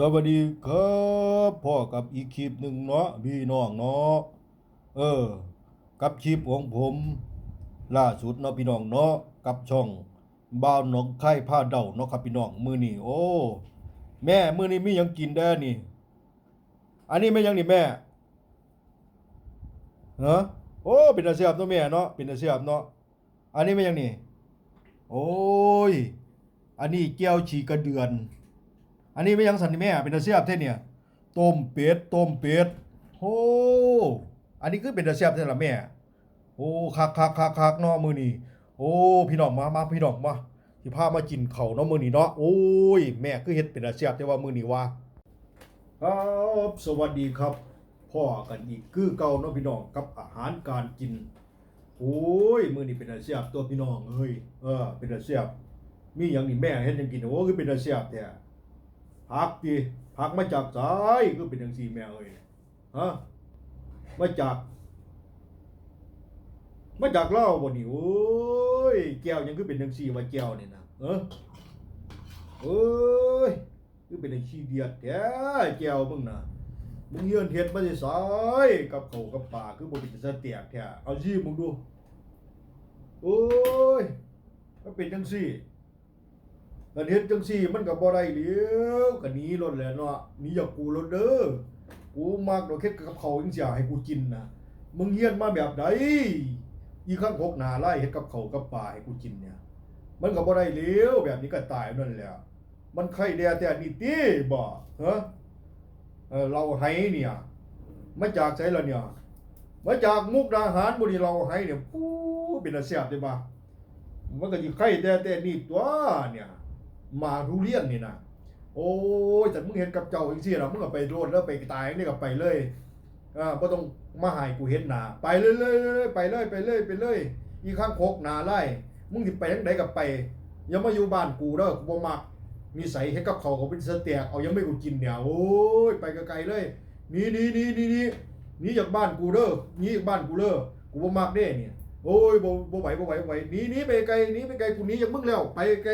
สวัสดีครับพ่อกับอีกคลิปหนึ่งเนาะพี่น้องเนาะเออ กับคลิปของผม ล่าสุดเนาะพี่น้องเนาะกับช่องบ้านหนองไข่ผ้าเดาเนาะครับพี่น้องมือนี้โอ้แม่มือนี้มียังกินได้นี่ อันนี้ไม่ยังนี่แม่เนาะโอ้เป็นตาเสียบเนาะแม่เนาะเป็นตาเสียบเนาะอันนี้ไม่ยังนี่ โอ้ย อันนี้แก้วฉีกกระเดือน อันนี้ไม่ยังสันนี่แม่เป็นตาเสียบเท่เนี่ยต้มเป็ดต้มเป็ดโอ้อันนี้คือเป็นตาเสียบเท่ละแม่ โอ้คักคักคักคักเนาะมือนี้โอ้พี่น้องมามาพี่น้องมาที่พามากินเขาเนาะมือนี้เนาะโอ้ยแม่คือเฮ็ดเป็นตาเสียบแต่ว่ามือนี้ว่าครับสวัสดีครับพ่อกันอีกคือเก่าเนาะพี่น้องกับอาหารการกิน โอ้ยมือนี้เป็นตาเสียบตัวพี่น้องเฮ้ยเออเป็นตาเสียบมีอย่างนี้แม่เฮ็ดยังกินโอ้คือเป็นตาเสียบแท้ พักดิพักมาจากสายคือเป็นจังซี่แม่เอ้ยฮะมาจาก มาจากเล่าบ่นี่โอ้ยแก้วยังคือเป็นจังซี่ว่าแก้วเนี่ยนะเออเอ้ยคือเป็นจังซี่เดียดแท้แก้วมึงนะมึงเยือนเฮ็ดมาสิสายกับเขากับปลาคือบ่เป็นสเตียกแท้เอาซี่มึงดูโอ้ยมันเป็นจังซี่ กันเฮ็ดจังซี่มันก็บ่ได้เลี้ยวก็หนีรถแหล้วเนาะหนีจากกูรถเด้อกูมักดอกเฮ็ดกับเขาจังซี่ให้กูกินนะมึงเฮียนมาแบบใดอีข้างหกหน้าไล่เฮ็ดกับเขากับปลาให้กูกินเนี่ย มันก็บ่ได้เลี้ยวแบบนี้ก็ตายนั่นแหละมันไข่แดแต่นี่ติบ่ฮะเออเราให้เนี่ยมาจากไสล่ะเนี่ยมาจากมุกดาหารบ่นี่เราให้เนี่ยปู้เป็นอาเสียบได้บ่มันก็สิไข่แต่แต่นี่ตัวเนี่ย มาทุเรียนนี่นะโอ้ยแต่มึงเห็นกับเจ้าจังซี่ล่ะมึงก็ไปโลดแล้วไปตายนี่ก็ไปเลยอ่าบ่ต้องมาหายกูเห็นหนาไปเลยเลยเลยไปเลยไปเลยไปเลยอีข้างโคกหนาไล่มึงสิไปทางใดก็ไปอย่ามาอยู่บ้านกูเด้อกูบ่มักนิสัยเฮ็ดกับเขาวก็เป็นสเตียกเอายังไม่กูกินเนี่ยโอ้ยไปไกลๆเลยนี่นี่นี่นี่นี่นี่จากบ้านกูเด้อนีจากบ้านกูเด้อกูบ่มักเด้เนี่ยโอ้ยบ่บ่ไหวบ่ไหวบ่ไหวนีหนีไปไกลนี่ไปไกลกูนีจากมึงแล้วไปไกล